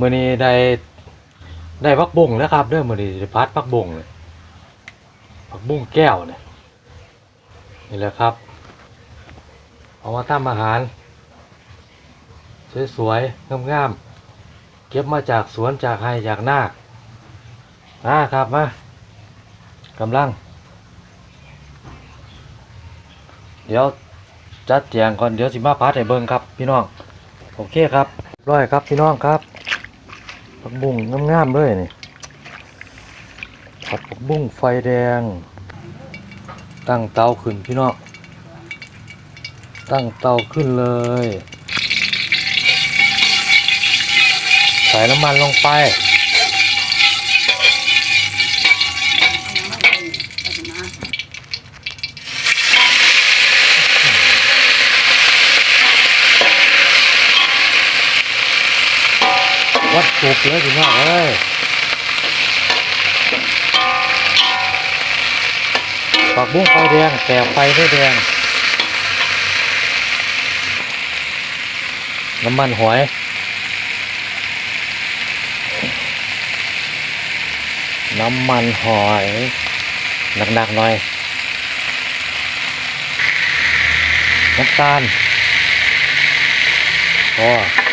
มื้อนี้ได้ได้พักบุ้งแล้วครับเด้อมื้อนี้ได้พัดพักบุ้งเลยพักบุ้งแก้วเนี่ยนี่แหละครับเอามาทำอาหาร สวยๆงามๆเก็บมาจากสวนจากไร่จากนามาครับมากำลัง เดี๋ยวจัดแจงก่อนเดี๋ยวสิมาพัดให้เบิ่งครับ พี่น้องโอเคครับร้อยครับพี่น้องครับ ผักบุ้งงามๆเลยนี่ผัดผักบุ้งไฟแดง ตั้งเตาขึ้นพี่น้องตั้งเตาขึ้นเลยใส่น้ำมันลงไป วัดจุกเลยพี่น้องเอ้ยปักบุ้งไฟแดงแต่ไฟไม่แดง น้ำมันหอยน้ำมันหอยหนักๆหน่อย น้ำตาลพอ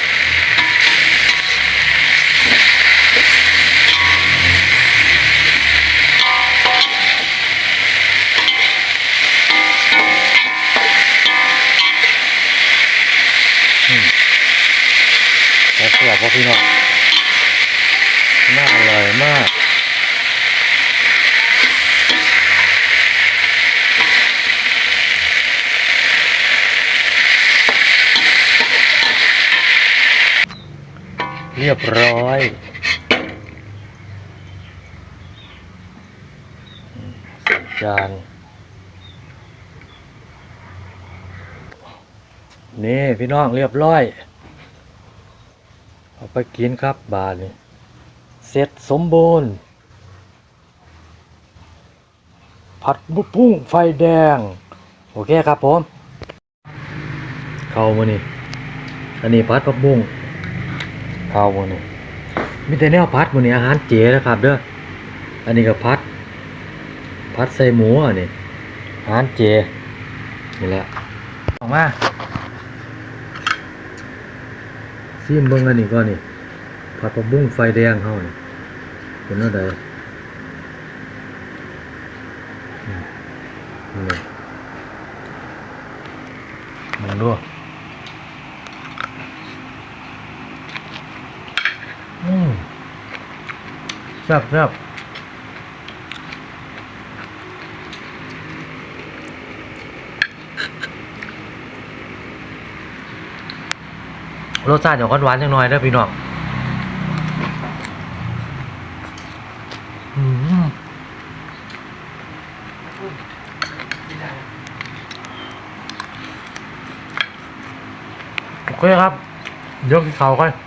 แล้วสำหรับพ่อพี่น้องน่าอร่อยมากเรียบร้อย จาน นี่พี่น้องเรียบร้อย เอาไปกินครับบาทนี่เสร็จสมบูรณ์ ผัดบุปุ้งไฟแดง โอเคครับผม เข้ามานี่ อันนี้ผัดผักบุ้งเข้ามานี่มีแต่แนวผัดมานี่อาหารเจนะครับเด้อ อันนี้ก็ผัดผัดใส่หมูอันนี้อาหารเจ นี่แหละออกมา ซีมเบิ้งอันนี้ก่อนนี่ผัดผักบุ้งไฟแดงเฮานี่เป็นอะไรมองดูอืมแซ่บแซ่บ รสชาติของหวานๆจังหน่อยเด้อพี่น้องโอเคครับ ยกที่เขาก่อน